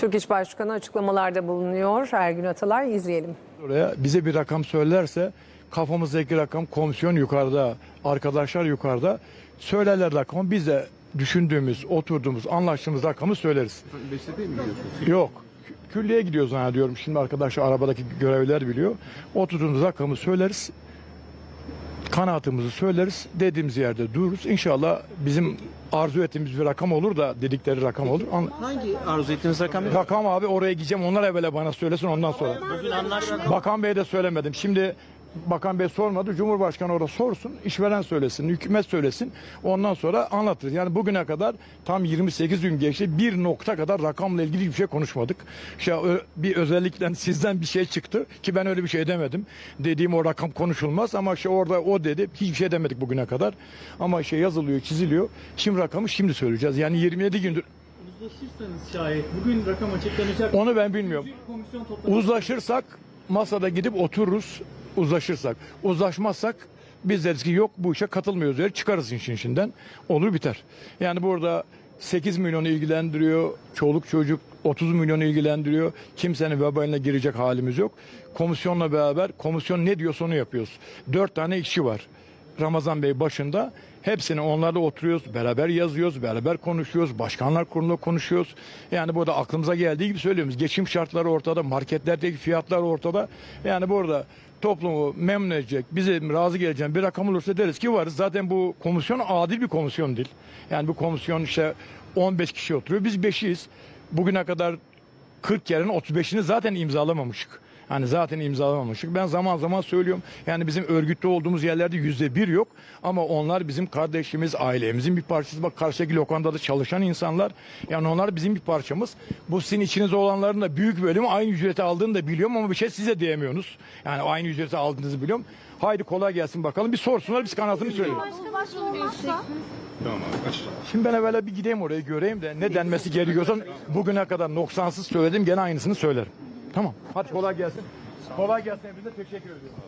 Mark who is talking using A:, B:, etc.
A: Türk İş Başkanı açıklamalarda bulunuyor. Ergün Atalay izleyelim.
B: Oraya bize bir rakam söylerse kafamızdaki rakam komisyon yukarıda, arkadaşlar yukarıda söylerler rakamı biz de düşündüğümüz, oturduğumuz, anlaştığımız rakamı söyleriz.
C: Beşte mi gidiyorsunuz?
B: Yok. kü- Küllüye gidiyoruz zannediyorum. Şimdi arkadaşlar arabadaki görevliler biliyor. Oturduğumuz rakamı söyleriz. Kanaatımızı söyleriz. Dediğimiz yerde dururuz. İnşallah bizim arzu ettiğimiz bir rakam olur da dedikleri rakam olur. An-
C: Hangi arzu ettiğiniz rakam?
B: Rakam abi oraya gideceğim. Onlar evvela bana söylesin ondan sonra.
C: Bugün anlaşma.
B: Bakan Bey'e de söylemedim. Şimdi Bakan Bey sormadı. Cumhurbaşkanı orada sorsun. işveren söylesin. Hükümet söylesin. Ondan sonra anlatırız. Yani bugüne kadar tam 28 gün geçti. Bir nokta kadar rakamla ilgili bir şey konuşmadık. Ö- bir özellikle sizden bir şey çıktı ki ben öyle bir şey demedim. Dediğim o rakam konuşulmaz ama işte orada o dedi. Hiçbir şey demedik bugüne kadar. Ama şey yazılıyor, çiziliyor. Şimdi rakamı şimdi söyleyeceğiz. Yani 27 gündür
D: Uzlaşırsanız şayet bugün rakam açıklanacak.
B: onu ben bilmiyorum.
D: Komisyon
B: Uzlaşırsak masada gidip otururuz. Uzlaşırsak. Uzlaşmazsak biz deriz ki yok bu işe katılmıyoruz der. Çıkarız işin içinden. Olur biter. Yani burada 8 milyonu ilgilendiriyor. Çoluk çocuk 30 milyonu ilgilendiriyor. Kimsenin vebaline girecek halimiz yok. Komisyonla beraber komisyon ne diyorsa onu yapıyoruz. 4 tane işçi var. Ramazan Bey başında. Hepsini onlarla oturuyoruz, beraber yazıyoruz, beraber konuşuyoruz, başkanlar kurulunda konuşuyoruz. Yani burada aklımıza geldiği gibi söylüyoruz. Geçim şartları ortada, marketlerdeki fiyatlar ortada. Yani burada toplumu memnun edecek, bize razı geleceğin bir rakam olursa deriz ki varız. Zaten bu komisyon adil bir komisyon değil. Yani bu komisyon işte 15 kişi oturuyor, biz 5'iyiz. Bugüne kadar 40 yerin 35'ini zaten imzalamamışık. Hani zaten imzalamamışık. Ben zaman zaman söylüyorum. Yani bizim örgütlü olduğumuz yerlerde yüzde bir yok. Ama onlar bizim kardeşimiz, ailemizin bir parçası. Bak karşıdaki lokantada çalışan insanlar. Yani onlar bizim bir parçamız. Bu sizin içinizde olanların da büyük bölümü aynı ücreti aldığını da biliyorum ama bir şey size diyemiyorsunuz. Yani aynı ücreti aldığınızı biliyorum. Haydi kolay gelsin bakalım. Bir sorsunlar biz kanatını söyleyelim.
C: Tamam abi açacağım.
B: Şimdi ben evvela bir gideyim oraya göreyim de ne denmesi gerekiyorsa bugüne kadar noksansız söyledim gene aynısını söylerim. Tamam. Hadi kolay gelsin. Kolay gelsin hepinize teşekkür ediyorum.